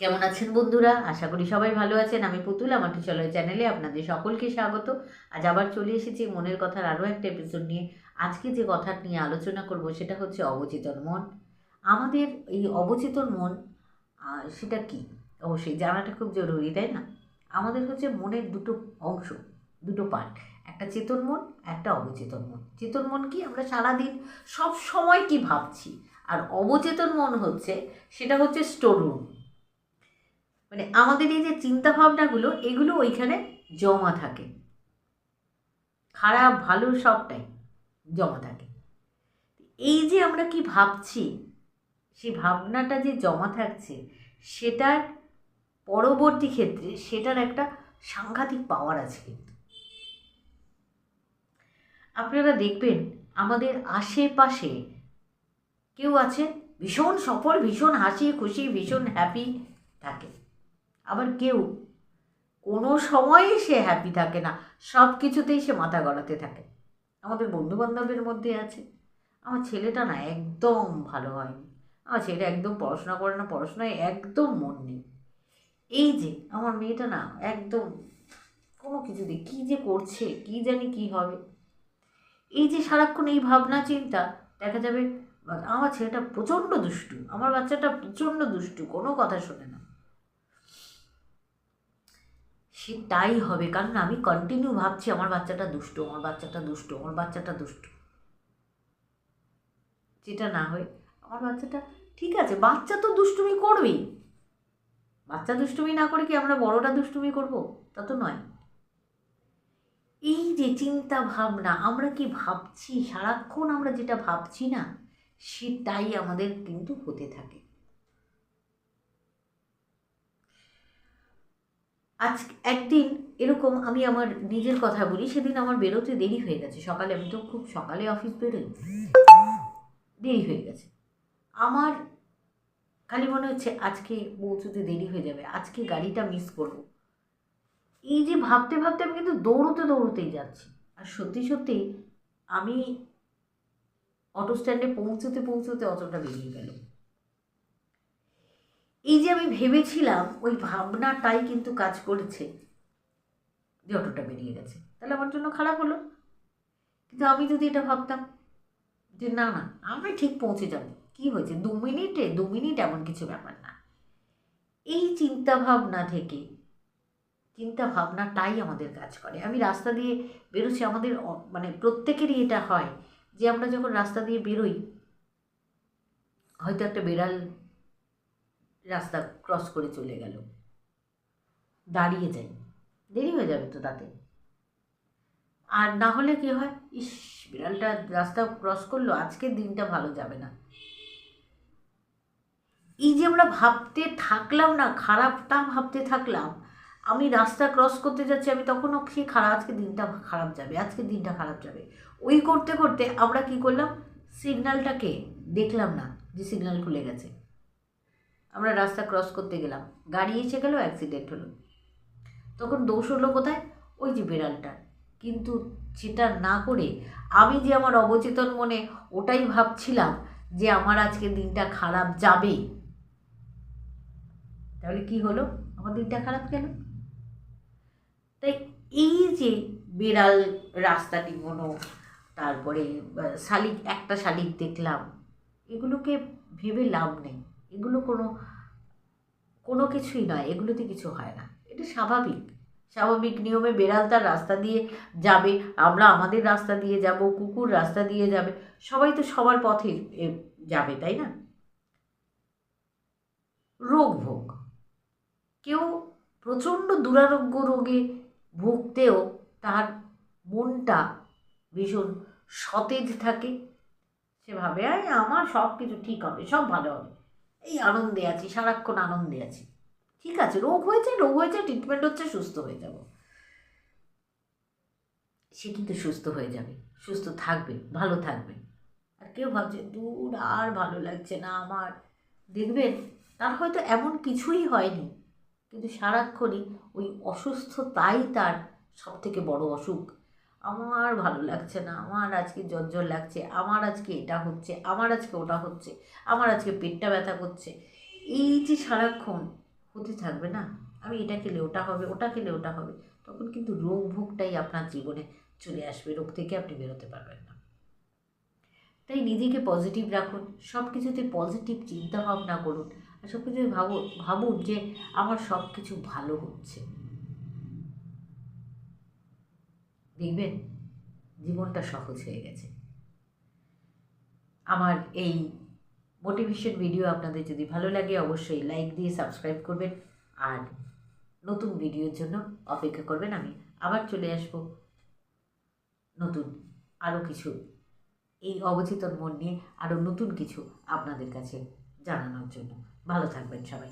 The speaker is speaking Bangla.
কেমন আছেন বন্ধুরা? আশা করি সবাই ভালো আছেন। আমি পুতুল, আমার চলয় চ্যানেলে আপনাদের সকলকে স্বাগত। আজ আবার চলে এসেছি মনের কথার আরও একটা এপিসোড নিয়ে। আজকে যে কথা নিয়ে আলোচনা করব সেটা হচ্ছে অবচেতন মন। আমাদের এই অবচেতন মন সেটা কি? অবশ্যই জানাটা খুব জরুরি, তাই না? আমাদের হচ্ছে মনের দুটো অংশ, দুটো পার্ট একটা চেতন মন, একটা অবচেতন মন। চেতন মন কি? আমরা সারাদিন সব সময় কি ভাবছি? আর অবচেতন মন হচ্ছে, সেটা হচ্ছে স্টোর রুম মানে আমাদের এই যে চিন্তা ভাবনাগুলো এগুলো ওইখানে জমা থাকে। খারাপ, ভালো সবটাই জমা থাকে। এই যে আমরা কি ভাবছি, সেই ভাবনাটা যে জমা থাকছে, সেটার পরবর্তী ক্ষেত্রে সেটার একটা সাংঘাতিক পাওয়ার আছে কিন্তু। আপনারা দেখবেন, আমাদের আশেপাশে কেউ আছে, ভীষণ সফল, ভীষণ হাসি খুশি, ভীষণ হ্যাপি থাকে। আবার কেউ? কোনো সময়ই সে হ্যাপি থাকে না। সব কিছুতেই সে মাথা গড়াতে থাকে। আমাদের বন্ধু বান্ধবের মধ্যে আছে। আমার ছেলেটা না একদম ভালো হয়নি। আমার ছেলে একদম পড়াশোনা করে না, পড়াশোনায় একদম মন নেই। এই যে, আমার মেয়েটা না একদম কোনো কিছুতে কী যে করছে, কী জানি কী হবে। এই যে সারাক্ষণ এই ভাবনা, চিন্তা, দেখা যাবে, আমার ছেলেটা প্রচণ্ড দুষ্টু। আমার বাচ্চাটা প্রচণ্ড দুষ্টু, কোনো কথা শোনে না। সে তাই হবে। কারণ আমি কন্টিনিউ ভাবছি আমার বাচ্চাটা দুষ্টু, আমার বাচ্চাটা দুষ্টু, আমার বাচ্চাটা দুষ্টু। যেটা না হয় আমার বাচ্চাটা, ঠিক আছে, বাচ্চা তো দুষ্টুমি করবেই। বাচ্চা দুষ্টুমি না করে কি আমরা বড়টা দুষ্টুমি করব? তা তো নয়। এই যে চিন্তা ভাবনা, আমরা কি ভাবছি? সারাক্ষণ আমরা যেটা ভাবছি না, সেটাই আমাদের কিন্তু হতে থাকে। আজ একদিন এরকম আমি আমার নিজের কথা বলি, সেদিন আমার বেরোতে দেরি হয়ে গেছে। সকালে আমি তো খুব সকালে অফিস বেরোই। দেরি হয়ে গেছে। আমার খালি মনে হচ্ছে আজকে পৌঁছতে দেরি হয়ে যাবে, আজকে গাড়িটা মিস করব। এই যে ভাবতে ভাবতে আমি কিন্তু দৌড়তে দৌড়তেই যাচ্ছি। আর সত্যি সত্যি আমি অটো স্ট্যান্ডে পৌঁছতে পৌঁছতে অটোটা বেরিয়ে গেল এই যে আমি ভেবেছিলাম, ওই ভাবনাটাই কিন্তু কাজ করেছে, যে অটোটা বেরিয়ে গেছে। তাহলে আমার জন্য খারাপ হলো। কিন্তু আমি যদি এটা ভাবতাম, যে না না, আমি ঠিক পৌঁছে যাব। কি হয়েছে? দু মিনিটে, দু মিনিট এমন কিছু ব্যাপার না। এই চিন্তা ভাবনা থেকে চিন্তা ভাবনাটাই আমাদের কাজ করে। আমি রাস্তা দিয়ে বেরোচ্ছি, আমাদের মানে প্রত্যেকেরই এটা হয়, যে আমরা যখন রাস্তা দিয়ে বেরোই, হয়তো একটা বেড়াল রাস্তা ক্রস করে চলে গেল। দাঁড়িয়ে যাই দেরি হয়ে যাবে তো তাতে। আর না হলে কি হয়? ইস, বিড়ালটা রাস্তা ক্রস করল আজকের দিনটা ভালো যাবে না। এই যে আমরা ভাবতে থাকলাম না, খারাপটা ভাবতে থাকলাম, আমি রাস্তা ক্রস করতে যাচ্ছি, আমি তখনও সে খারাপ, আজকে দিনটা খারাপ যাবে, আজকে দিনটা খারাপ যাবে। ওই করতে করতে আমরা কি করলাম? সিগন্যালটাকে দেখলাম না যে সিগন্যাল খুলে গেছে। আমরা রাস্তা ক্রস করতে গেলাম। গাড়ি এসে গেল অ্যাক্সিডেন্ট হলো। তখন দোষ হলো কোথায়? ওই যে বিড়ালটা। কিন্তু সেটা না করে আমি যে আমার অবচেতন মনে ওটাই ভাবছিলাম যে আমার আজকে দিনটা খারাপ যাবে। তাহলে কি হলো? আমার দিনটা খারাপ গেল তাই এই যে বিড়াল রাস্তাটি কোনো তারপরে শালিক, একটা শালিক দেখলাম। এগুলোকে ভেবে লাভ নেই। এগুলো কোনো কোনো কিছুই নয়, এগুলোতে কিছু হয় না। এটা স্বাভাবিক। স্বাভাবিক নিয়মে বেড়াল তার রাস্তা দিয়ে যাবে, আমরা আমাদের রাস্তা দিয়ে যাব, কুকুর রাস্তা দিয়ে যাবে, সবাই তো সবার পথে যাবে, তাই না? রোগ ভোগ। কেউ প্রচণ্ড দুরারোগ্য রোগে ভুগতেও তার মনটা ভীষণ সতেজ থাকে। সে ভাবে আমার সব কিছু ঠিক হবে, সব ভালো হবে। এই আনন্দে আছি, সারাক্ষণ আনন্দে আছি। ঠিক আছে, রোগ হয়েছে রোগ হয়েছে ট্রিটমেন্ট হচ্ছে, সুস্থ হয়ে যাব। সে কিন্তু সুস্থ হয়ে যাবে, সুস্থ থাকবে, ভালো থাকবে। আর কেউ ভাবছে, দূর, আর ভালো লাগছে না আমার। দেখবেন, তার হয়তো এমন কিছুই হয়নি, কিন্তু সারাক্ষণই ওই অসুস্থতাই তার সব থেকে বড় অসুখ। আমার ভালো লাগছে না, আমার আজকে জ্বর লাগছে, আমার আজকে এটা হচ্ছে, আমার আজকে ওটা হচ্ছে, আমার আজকে পেটটা ব্যথা করছে। এই যে সারাক্ষণ হতে থাকবে না, আমি এটা খেলে ওটা হবে, ওটা খেলে ওটা হবে, তখন কিন্তু রোগ ভোগটাই আপনার জীবনে চলে আসবে, রোগ থেকে আপনি বেরোতে পারবেন না। তাই নিজেকে পজিটিভ রাখুন সব কিছুতে পজিটিভ চিন্তা ভাবনা করুন, আর সব কিছুতে ভাবুন ভাবুন যে আমার সব কিছু ভালো হচ্ছে। দেখবেন জীবনটা সহজ হয়ে গেছে। আমার এই মোটিভেশন ভিডিও আপনাদের যদি ভালো লাগে, অবশ্যই লাইক দিয়ে সাবস্ক্রাইব করবেন আর নতুন ভিডিওর জন্য অপেক্ষা করবেন আমি। আবার চলে আসব নতুন আরও কিছু এই অবচেতন মন নিয়ে আরও নতুন কিছু আপনাদের কাছে জানানোর জন্য। ভালো থাকবেন সবাই।